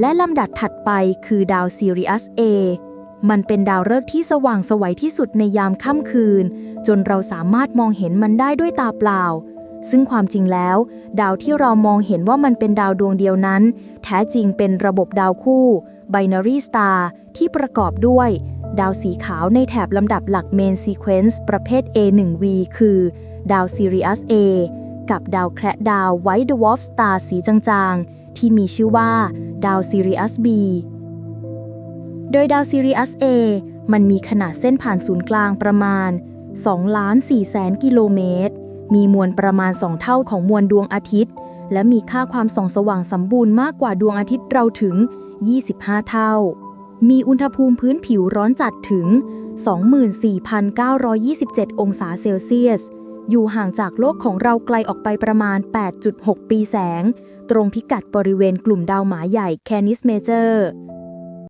และลำดับถัดไปคือดาวซีริอัส A มันเป็นดาวฤกษ์ที่สว่างไสวัยที่สุดในยามค่ำคืน จนเราสามารถมองเห็นมันได้ด้วยตาเปล่า ซึ่งความจริงแล้ว ดาวที่เรามองเห็นว่ามันเป็นดาวดวงเดียวนั้น แท้จริงเป็นระบบดาวคู่ binary star ที่ประกอบด้วย ดาวสีขาวในแถบลำดับหลัก main sequence ประเภท A1V คือ ดาว Sirius A กับดาวแคระดาว White Dwarf Star สีจางๆ ที่มีชื่อว่า ดาว Sirius B โดยดาว Sirius A มันมีขนาดเส้นผ่านศูนย์กลางประมาณ2ล้าน4แสนกิโลเมตร มีมวลประมาณ 2 เท่าของมวลดวงอาทิตย์ และมีค่าความส่องสว่างสมบูรณ์มากกว่าดวงอาทิตย์เราถึง 25 เท่า มีอุณหภูมิพื้นผิวร้อนจัดถึง 24,927 องศาเซลเซียส อยู่ห่างจากโลกของเราไกลออกไปประมาณ 8.6 ปีแสง ตรงพิกัดบริเวณกลุ่มดาวหมาใหญ่แคนิสเมเจอร์